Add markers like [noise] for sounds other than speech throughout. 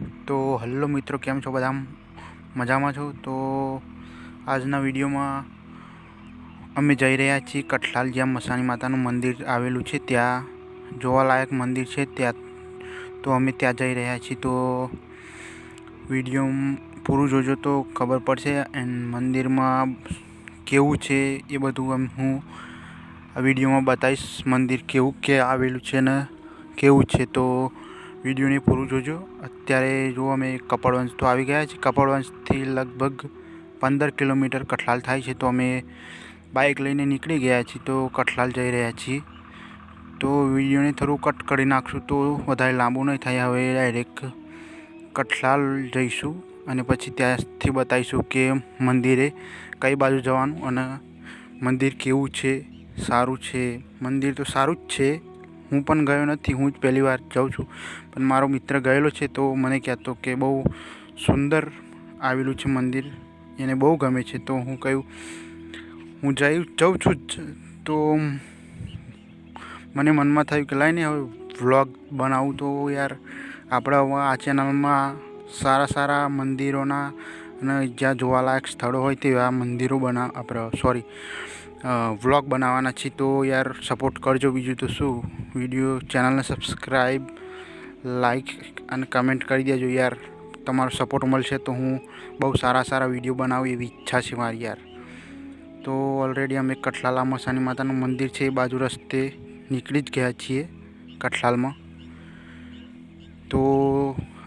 તો હલ્લો મિત્રો, કેમ છો બધા મજામાં છો. તો આજના વિડીયોમાં અમે જઈ રહ્યા છીએ કઠલાલ જ્યાં મસાણી માતાનું મંદિર આવેલું છે. ત્યાં જોવાલાયક મંદિર છે. ત્યાં તો અમે ત્યાં જઈ રહ્યા છીએ. તો વીડિયો પૂરું જોજો તો ખબર પડશે. એન્ડ મંદિરમાં કેવું છે એ બધું હું આ વિડીયોમાં બતાવીશ. મંદિર કેવું કે આવેલું છે ને કેવું છે. તો વિડીયોને પૂરું જોજો. અત્યારે જો અમે કપડવંશ તો આવી ગયા છે કપડવંશથી લગભગ પંદર કિલોમીટર કઠલાલ થાય છે. તો અમે બાઇક લઈને નીકળી ગયા છીએ. તો કઠલાલ જઈ રહ્યા છીએ. તો વિડીયોને થોડું કટ કરી નાખશું તો વધારે લાંબુ નહીં થાય. હવે ડાયરેક્ટ કઠલાલ જઈશું અને પછી ત્યાંથી બતાવીશું કે મંદિરે કઈ બાજુ જવાનું અને મંદિર કેવું છે, સારું છે? મંદિર તો સારું જ છે. હું પણ ગયો નથી, હું જ પહેલી વાર જાઉં છું. પણ મારો મિત્ર ગયેલો છે તો મને કહેતો કે બહુ સુંદર આવેલું છે મંદિર, એને બહુ ગમે છે. તો હું કહ્યું, હું જઈ, જાઉં છું જ. તો મને મનમાં થયું કે લાઈને હવે વ્લોગ બનાવું તો યાર, આપણા આ ચેનલમાં સારા સારા મંદિરોના અને જ્યાં જોવાલાયક સ્થળો હોય તેવા મંદિરો બના આપણે સોરી વ્લોગ બનાવવાના છીએ તો યાર સપોર્ટ કરજો બીજું તો શું. વીડિયો ચેનલને સબસ્ક્રાઈબ લાઈક અને કમેન્ટ કરી દેજો યાર. તમારો સપોર્ટ મળશે તો હું બહુ સારા સારા વીડિયો બનાવું એવી ઈચ્છા છે મારી યાર. તો ઓલરેડી અમે કઠલાલા મસાની માતાનું મંદિર છે એ બાજુ રસ્તે નીકળી જ ગયા છીએ કઠલાલમાં. તો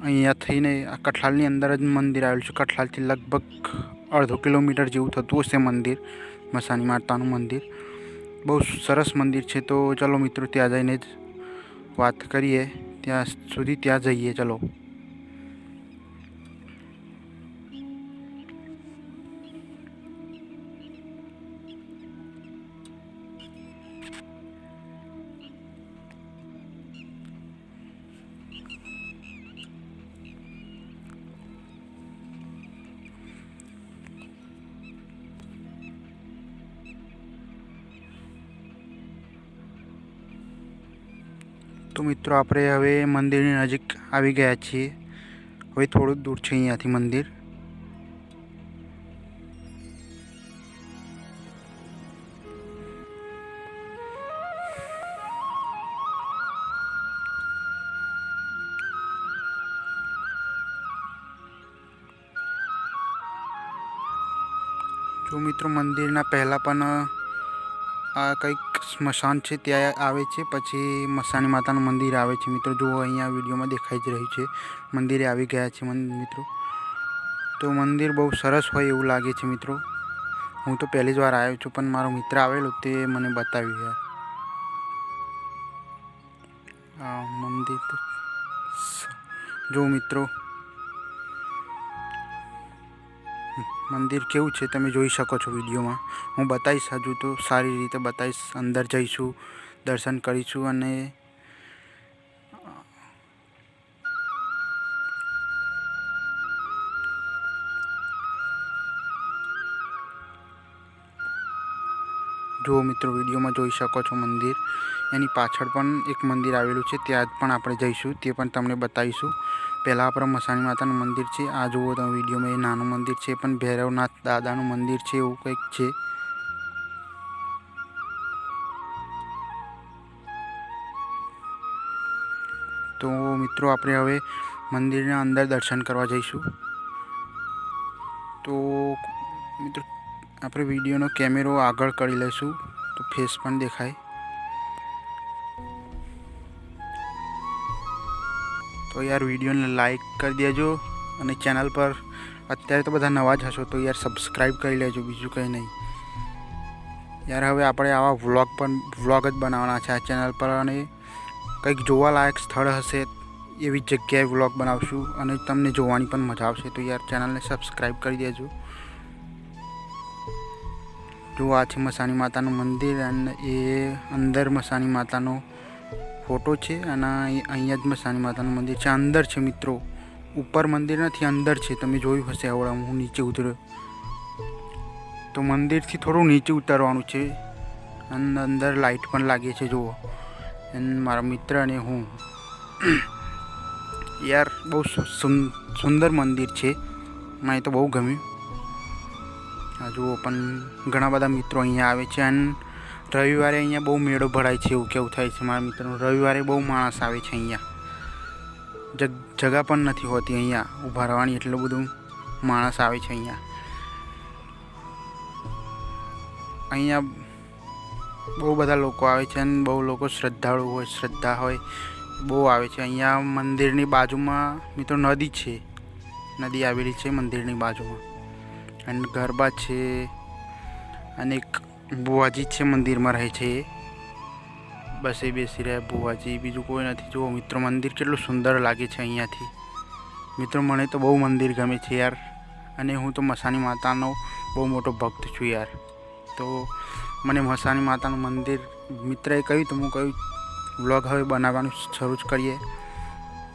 અહીંયા થઈને આ કઠલાલની અંદર જ મંદિર આવેલું છે. કઠલાલથી લગભગ અડધો કિલોમીટર જેવું થતું હશે મંદિર, મસાની માતાનું મંદિર. બહુ સરસ મંદિર છે તો ચલો મિત્રો, ત્યાં જઈને જ વાત કરીએ. ત્યાં સુધી ત્યાં જઈએ, ચલો. તો મિત્રો, આપણે હવે મંદિરની નજીક આવી ગયા છીએ. હવે થોડું જ દૂર છે અહીંયાથી મંદિર. જો મિત્રો, મંદિરના પહેલાં પણ આ કંઈક સ્મશાન છે, ત્યાં આવે છે, પછી મસાણી માતાનું મંદિર આવે છે. મિત્રો, જુઓ, અહીંયા વિડીયોમાં દેખાઈ જ રહ્યું છે. મંદિરે આવી ગયા છે મિત્રો. તો મંદિર બહુ સરસ હોય એવું લાગે છે, મિત્રો. હું તો પહેલી જ વાર આવ્યો છું, પણ મારો મિત્ર આવેલો તે મને બતાવ્યું યાર આ મંદિર તો જો, મિત્રો મંદિર કેવું છે તમે જોઈ શકો છો વિડીયોમાં. હું બતાવીશ હજુ તો સારી રીતે બતાવીશ. અંદર જઈશું, દર્શન કરીશું અને જુઓ મિત્રો, વિડીયોમાં જોઈ શકો છો મંદિર. એની પાછળ પણ એક મંદિર આવેલું છે. ત્યાં પણ આપણે જઈશું. તે પણ તમને બતાવીશું. પહેલાં આપણે મસાણી માતાનું મંદિર છે. આ જુઓ તમે વિડીયોમાં એ નાનું મંદિર છે, પણ ભૈરવનાથ દાદાનું મંદિર છે એવું કંઈક છે. તો મિત્રો, આપણે હવે મંદિરના અંદર દર્શન કરવા જઈશું. તો મિત્રો, આપણે વિડીયોનો કેમેરો આગળ કરી લઈશું, તો ફેસ પણ દેખાય. તો યાર વિડીયોને લાઇક કરી દેજો અને ચેનલ પર અત્યારે તો બધા નવા જ હશો તો યાર સબસ્ક્રાઈબ કરી લેજો, બીજું કંઈ નહીં. યાર હવે આપણે આવા વ્લોગ પણ વ્લોગ જ બનાવવાના છે આ ચેનલ પર અને કંઈક જોવાલાયક સ્થળ હશે એવી જગ્યાએ વ્લોગ બનાવશું અને તમને જોવાની પણ મજા આવશે તો યાર ચેનલને સબસ્ક્રાઈબ કરી દેજો. જો આ છે મસાની માતાનું મંદિર અને એ અંદર મસાની માતાનો ફોટો છે અને અહીં- અહીંયા જ મસાણી માતાનું મંદિર છે. અંદર છે મિત્રો. ઉપર મંદિર નથી, અંદર છે. તમે જોયું હશે આવડા હું નીચે ઉતર્યો. તો મંદિરથી થોડું નીચે ઉતરવાનું છે. અને અંદર લાઇટ પણ લાગે છે, જુઓ. અને મારા મિત્ર અને હું. [clears throat] યાર, બહુ સુંદર મંદિર છે. મને તો બહુ ગમ્યું. આ જુઓ, પણ ઘણા બધા મિત્રો અહીંયા આવે છે. અને રવિવારે અહીંયા બહુ મેળો ભરાય છે એવું કેવું થાય છે મારા મિત્રો રવિવારે બહુ માણસ આવે છે અહીંયા. જગ, જગા પણ નથી હોતી અહીંયા. ઊભા રહેવાની એટલું બધું માણસ આવે છે અહીંયા. અહીંયા બહુ બધા લોકો આવે છે અને બહુ લોકો શ્રદ્ધાળુ હોય, શ્રદ્ધા હોય, બહુ આવે છે. અહીંયા મંદિરની બાજુમાં મિત્રો નદી છે. નદી આવેલી છે મંદિરની બાજુમાં. અને ગરબા છે. અને એક બુવાજી છે, મંદિરમાં રહે છે. એ. બસ બેસી રહ્યા બુવાજી. બીજું કોઈ નથી. જુઓ, મિત્રો, મંદિર કેટલું સુંદર લાગે છે અહીંયાથી. મિત્રો, મને તો બહુ મંદિર ગમે છે યાર. અને હું તો મસાની માતાનો બહુ મોટો ભક્ત છું યાર. તો મને મસાની માતાનું મંદિર, મિત્રએ કહ્યું તો હું કહ્યું વ્લોગ હવે બનાવવાનું શરૂ જ કરીએ.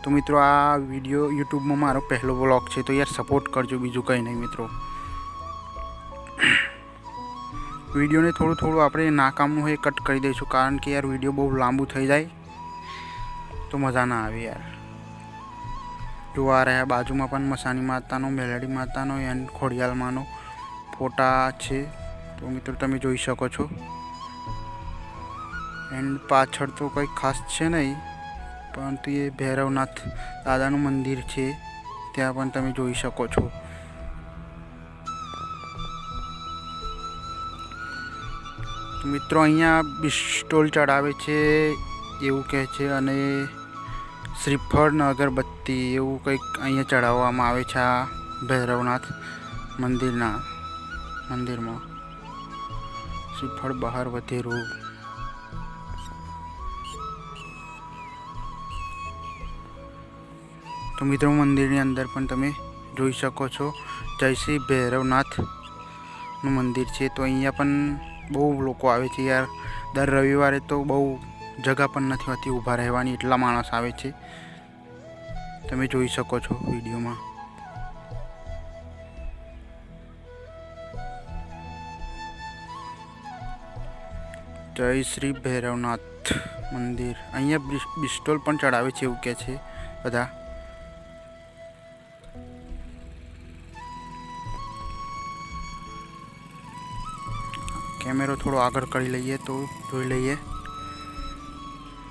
તો મિત્રો, આ વીડિયો યુટ્યુબમાં મારો પહેલો વ્લોગ છે. તો યાર, સપોર્ટ કરજો બીજું કંઈ નહીં, મિત્રો. વિડીયોને થોડું થોડું આપણે નાકામનું હોય કટ કરી દઈશું, કારણ કે યાર વીડિયો બહુ લાંબુ થઈ જાય. તો મજા ના આવે યાર. જોવા રહ્યા બાજુમાં પણ મસાની માતાનો, મેલડી માતાનો એન્ડ ખોડિયાલમાંનો ફોટા છે. તો મિત્રો તમે જોઈ શકો છો. એન્ડ પાછળ તો કંઈ ખાસ છે નહીં, પરંતુ એ ભૈરવનાથ દાદાનું મંદિર છે. ત્યાં પણ તમે જોઈ શકો છો. મિત્રો અહીંયા બિસ્ટોલ ચડાવે છે, એવું કહે છે અને શ્રીફળ અગરબત્તી એવું કંઈક અહીંયા ચડાવવામાં આવે છે આ ભૈરવનાથ મંદિરના, મંદિરમાં. શ્રીફળ બહાર વધેરું તો મિત્રો મંદિરની અંદર પણ તમે જોઈ શકો છો, જય શ્રી ભૈરવનાથનું મંદિર છે. તો અહીંયા પણ બહુ લોકો આવે છે યાર. દર રવિવારે તો બહુ જગા પણ નથી હોતી, ઊભા રહેવાની. એટલા માણસ આવે છે. તમે જોઈ શકો છો વિડીયોમાં. જય શ્રી ભૈરવનાથ મંદિર. અહીંયા બિસ- બિસ્ટોલ પણ ચડાવે છે એવું કહે છે બધા. કેમેરો થોડો આગળ કરી લઈએ તો જોઈ લઈએ.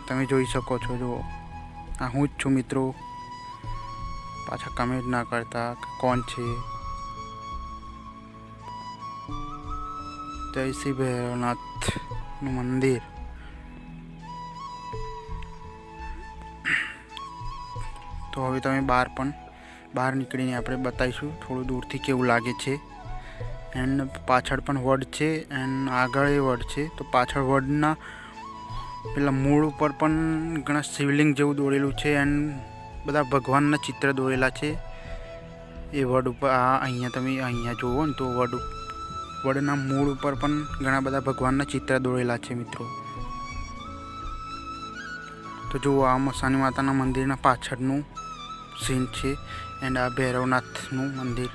તમે જોઈ શકો છો, જુઓ. આ હું જ છું મિત્રો. પાછા કમેન્ટ ના કરતા કોણ છે. જય ભૈરવનાથનું મંદિર. તો હવે તમે બહાર પણ બહાર નીકળીને આપણે બતાવીશું, થોડું દૂરથી કેવું લાગે છે. એન્ડ પાછળ પણ વર્ડ છે, એન્ડ આગળ એ વર્ડ છે. તો પાછળ વર્ડના પેલા મૂળ ઉપર પણ ઘણા શિવલિંગ જેવું દોરેલું છે, એન્ડ બધા ભગવાનના ચિત્ર દોરેલા છે. એ વર્ડ ઉપર, આ અહીંયા તમે અહીંયા જુઓ ને તો વર્ડ વર્ડના મૂળ ઉપર પણ ઘણા બધા ભગવાનના ચિત્ર દોરેલા છે મિત્રો. તો જુઓ, આ મસાની માતાના મંદિરના પાછળનું સીન છે, એન્ડ આ ભૈરવનાથનું મંદિર.